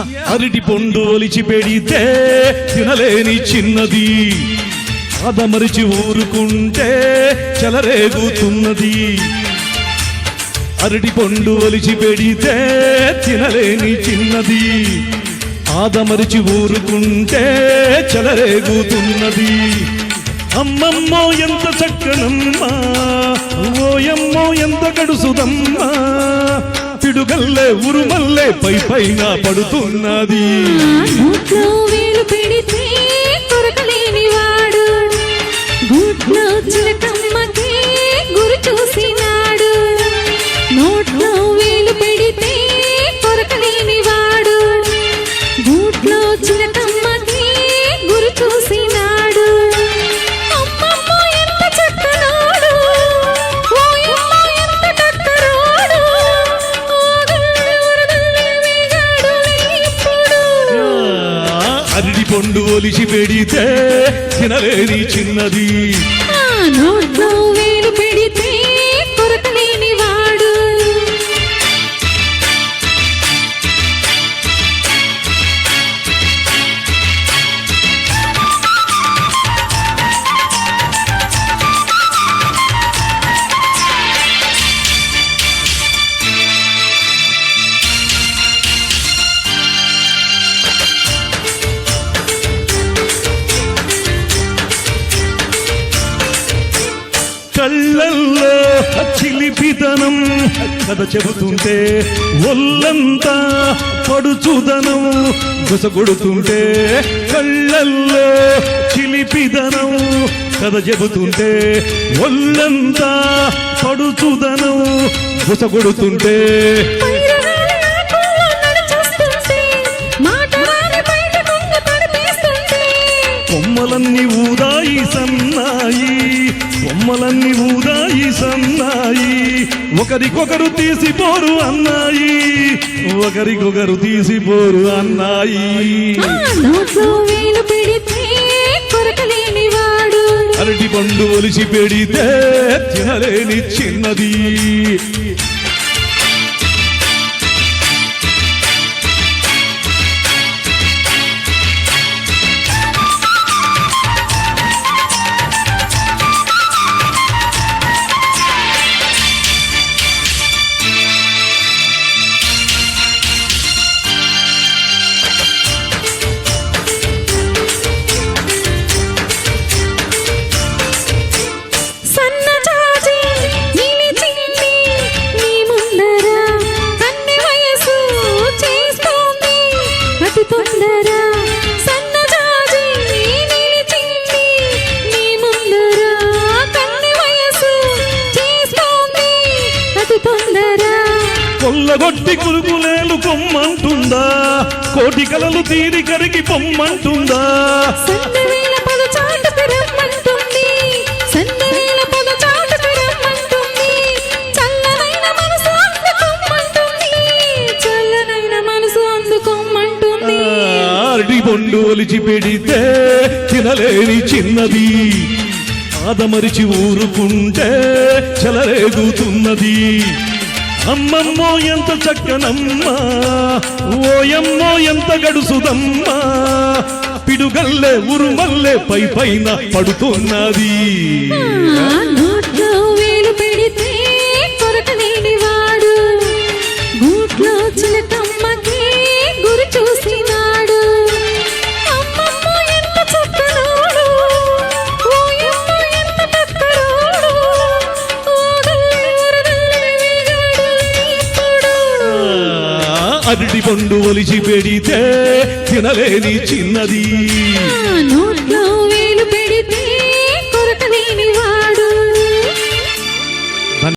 అరటి పండు ఒలిచి పెడితే తినలేని చిన్నది. అదమరిచి ఊరుకుంటే చెలరేగుతున్నది. అరటి పండు ఒలిచి పెడితే తినలేని చిన్నది. ఆదమరిచి ఊరుకుంటే చెలరేగుతున్నది. అమ్మమ్మో ఎంత చక్కనమ్మా. ఓయమ్మో ఎంత గడుసుదమ్మా పిడుగల్లే ఉరుమల్లే పై పైన పడుతున్నది. నోట్లో అరటి పండు ఒలిచి పెడితే తినలేని చిన్నది. నోట్లో వేలు పెడితే కళ్ళల్లో చిలిపిదనం కథ చెబుతుంటే ఒళ్ళంతా పడుచుదనం గుసగొడుతుంటే కళ్ళల్లో చిలిపిదనం కథ చెబుతుంటే ఒళ్ళంతా పడుచుదనం గుసగొడుతుంటే. కొమ్మలన్నీ ఊదాయి సన్నాయి కొమ్మలన్నీ ఒకరికొకరు తీసిపోరు అన్నాయి. ఒకరికొకరు తీసిపోరు అన్నాయి. అరటి పండు ఒలిసి పెడితే తినలేని చిన్నది. అతి తొందర. సన్నజాజి నిలిచింది నీ ముందర. కన్నె వయసు చేస్తోంది అతి తొందర. కొల్లగొట్టి కురుగులేలు కొమ్మంటుందా? కోటి కలలు తీరి కరిగి పొమ్మంటుందా? సన్నవేళ కొండు ఒలిచి పెడితే తినలేని చిన్నది. ఆదమరిచి ఊరుకుంటే చెలరేగుతున్నది. అమ్మమ్మో ఎంత చక్కనమ్మా. ఓయమ్మో ఎంత గడుసుదమ్మా. పిడుగల్లే ఉరుమల్లే పై పైన పడుతున్నది. అరటి పండు ఒలిచి పెడితే తినలేని చిన్నది. నోట్లో